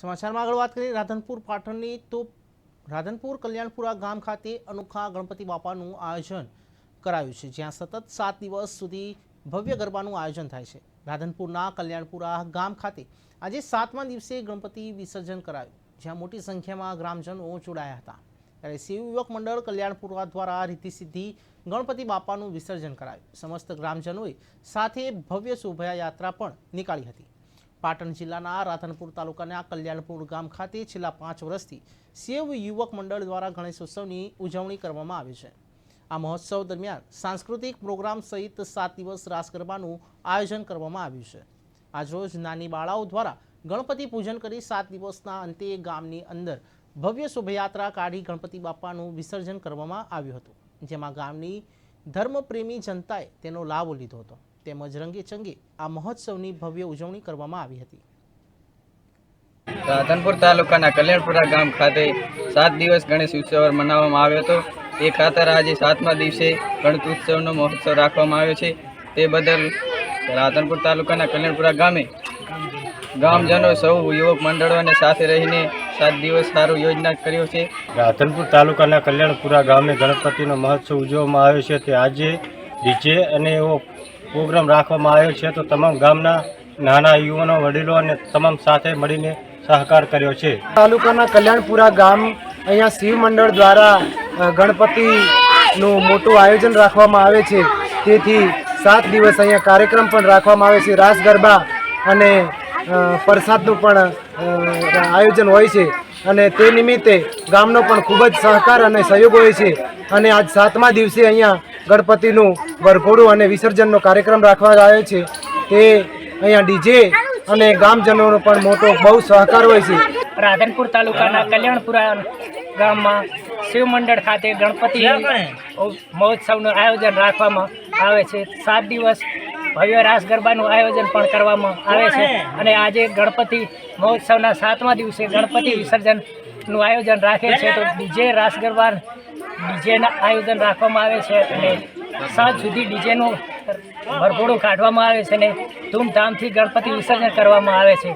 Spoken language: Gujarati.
સમાચારમાં આગળ વાત કરીએ રાધનપુર પાટણની તો રાધનપુર કલ્યાણપુરા ગામ ખાતે અનોખા ગણપતિ બાપાનું આયોજન કરાયું છે, જ્યાં સતત સાત દિવસ સુધી ભવ્ય ગરબાનું આયોજન થાય છે. રાધનપુરના કલ્યાણપુરા ગામ ખાતે આજે સાતમા દિવસે ગણપતિ વિસર્જન કરાયું, જ્યાં મોટી સંખ્યામાં ગ્રામજનો જોડાયા હતા. ત્યારે શિવ યુવક મંડળ કલ્યાણપુરા દ્વારા રીતિસિદ્ધિ ગણપતિ બાપાનું વિસર્જન કરાયું. સમસ્ત ગ્રામજનોએ સાથે ભવ્ય શોભાયાત્રા પણ નીકાળી હતી. પાટણ જિલ્લાના રાધનપુર તાલુકાના કલ્યાણપુર ગામ ખાતે છેલ્લા પાંચ વર્ષથી સેવ યુવક મંડળ દ્વારા ગણેશ ઉત્સવની ઉજવણી કરવામાં આવી છે. આ મહોત્સવ દરમિયાન સાંસ્કૃતિક પ્રોગ્રામ સહિત સાત દિવસ રાસ ગરબાનું આયોજન કરવામાં આવ્યું છે. આજરોજ નાની બાળાઓ દ્વારા ગણપતિ પૂજન કરી સાત દિવસના અંતે ગામની અંદર ભવ્ય શોભાયાત્રા કાઢી ગણપતિ બાપાનું વિસર્જન કરવામાં આવ્યું હતું, જેમાં ગામની ધર્મપ્રેમી જનતાએ તેનો લાભ લીધો હતો. તેમજ રંગે ચંગે આ મહોત્સવની ભવ્ય ઉજવણી કરવામાં આવી હતી. રાધનપુર તાલુકાના કલ્યાણપુરા ગામ ખાતે સાત દિવસ ગણેશ ઉત્સવ મનાવવામાં આવ્યો હતો. એ ખાતર આજે સાતમા દિવસે ગણેશ ઉત્સવનો મહોત્સવ રાખવામાં આવ્યો છે. તે બદલ રાધનપુર તાલુકાના કલ્યાણપુરા ગામે ગામજનો સૌ યુવક મંડળોને સાથે રહીને સાત દિવસ સારું યોજના કર્યો છે. રાધનપુર તાલુકાના કલ્યાણપુરા ગામે ગણપતિનો મહોત્સવ ઉજવવામાં આવ્યો છે. તે આજે ડીજે અને એવો પ્રોગ્રામ રાખવામાં આવ્યો છે તો તમામ ગામના નાના યુવાનો, વડીલો અને તમામ સાથે મળીને સહકાર કર્યો છે. તાલુકાના કલ્યાણપુરા ગામ અહીંયા શિવ મંડળ દ્વારા ગણપતિનું મોટું આયોજન રાખવામાં આવે છે. તેથી સાત દિવસ અહીંયા કાર્યક્રમ પણ રાખવામાં આવે છે. રાસ, ગરબા અને પ્રસાદનું પણ આયોજન હોય છે. અને તે નિમિત્તે ગામનો પણ ખૂબ જ સહકાર અને સહયોગ હોય છે. અને આજ સાતમા દિવસે અહીંયા ગણપતિનું વરઘોડું અને વિસર્જનનો કાર્યક્રમ રાખવામાં આવે છે. તે અહીંયા ડીજે અને ગામજનોનો પણ મોટો બહુ સહકાર હોય છે. રાધનપુર તાલુકાના કલ્યાણપુરા ગામમાં શિવ મંડળ ખાતે ગણપતિ મહોત્સવનું આયોજન રાખવામાં આવે છે. સાત દિવસ ભવ્ય રાસ ગરબાનું આયોજન પણ કરવામાં આવે છે અને આજે ગણપતિ મહોત્સવના સાતમા દિવસે ગણપતિ વિસર્જનનું આયોજન રાખે છે. તો ડીજે રાસ ગરબા ડીજેના આયોજન રાખવામાં આવે છે અને સાંજ સુધી ડીજેનું ભરપૂરું કાઢવામાં આવે છે અને ધૂમધામથી ગણપતિ વિસર્જન કરવામાં આવે છે.